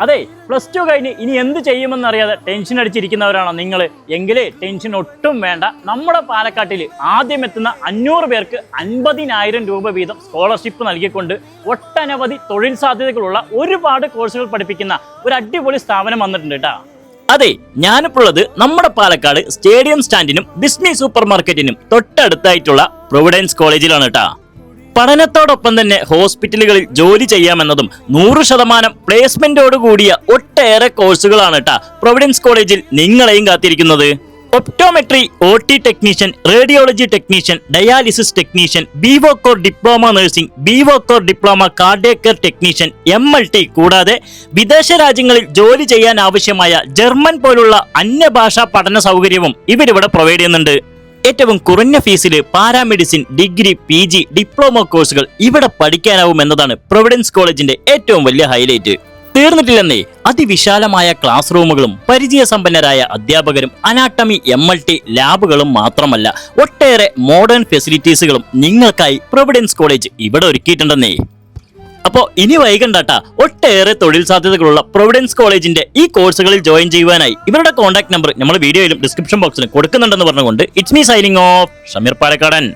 അതെ plus two കഴിഞ്ഞ് ഇനി എന്ത് ചെയ്യുമെന്നറിയാതെ ടെൻഷൻ അടിച്ചിരിക്കുന്നവരാണോ നിങ്ങൾ എങ്കിൽ ടെൻഷൻ ഒട്ടും വേണ്ട. നമ്മുടെ പാലക്കാട്ടിൽ ആദ്യം എത്തുന്ന അഞ്ഞൂറ് പേർക്ക് അൻപതിനായിരം രൂപ വീതം സ്കോളർഷിപ്പ് നൽകിക്കൊണ്ട് ഒട്ടനവധി തൊഴിൽ സാധ്യതകളുള്ള ഒരുപാട് കോഴ്സുകൾ പഠിപ്പിക്കുന്ന ഒരു അടിപൊളി സ്ഥാപനം വന്നിട്ടുണ്ട് കേട്ടോ അതെ ഞാനിപ്പോൾ ഉള്ളത് നമ്മുടെ പാലക്കാട് സ്റ്റേഡിയം സ്റ്റാൻഡിനും ബിസ്മി സൂപ്പർ മാർക്കറ്റിനും തൊട്ടടുത്തായിട്ടുള്ള പ്രൊവിഡൻസ് കോളേജിലാണ് കേട്ടാ പഠനത്തോടൊപ്പം തന്നെ ഹോസ്പിറ്റലുകളിൽ ജോലി ചെയ്യാമെന്നതും നൂറ് ശതമാനം പ്ലേസ്മെന്റോട് കൂടിയ ഒട്ടേറെ കോഴ്സുകളാണ് കേട്ടാ പ്രൊവിഡൻസ് കോളേജിൽ നിങ്ങളെയും കാത്തിരിക്കുന്നത്. Optometry O T technician radiology technician dialysis technician BVoc or diploma nursing BVoc or diploma cardiac care technician M L T കൂടാതെ വിദേശ രാജ്യങ്ങളിൽ ജോലി ചെയ്യാൻ ആവശ്യമായ ജർമ്മൻ പോലുള്ള അന്യഭാഷാ പഠന സൗകര്യവും ഇവരിവിടെ പ്രൊവൈഡ് ചെയ്യുന്നുണ്ട്. ഏറ്റവും കുറഞ്ഞ ഫീസിൽ paramedicine degree P G diploma കോഴ്സുകൾ ഇവിടെ പഠിക്കാനാവും എന്നതാണ് പ്രൊവിഡൻസ് കോളേജിന്റെ ഏറ്റവും വലിയ ഹൈലൈറ്റ്. തീർന്നിട്ടില്ലെന്നേ അതിവിശാലമായ ക്ലാസ് റൂമുകളും പരിചയസമ്പന്നരായ അധ്യാപകരും അനാട്ടമി എം എൽ ടി ലാബുകളും മാത്രമല്ല ഒട്ടേറെ മോഡേൺ ഫെസിലിറ്റീസുകളും നിങ്ങൾക്കായി പ്രൊവിഡൻസ് കോളേജ് ഇവിടെ ഒരുക്കിയിട്ടുണ്ടെന്നേ. അപ്പോൾ ഇനി വൈകണ്ടാട്ട ഒട്ടേറെ തൊഴിൽ സാധ്യതകളുള്ള പ്രൊവിഡൻസ് കോളേജിന്റെ ഈ കോഴ്സുകളിൽ ജോയിൻ ചെയ്യുവാനായി. ഇവരുടെ കോൺടാക്ട് നമ്പർ നമ്മൾ വീഡിയോയിലും ഡിസ്ക്രിപ്ഷൻ ബോക്സിലും കൊടുക്കുന്നുണ്ടെന്ന് പറഞ്ഞുകൊണ്ട് it's me signing off Shameer Palakkadan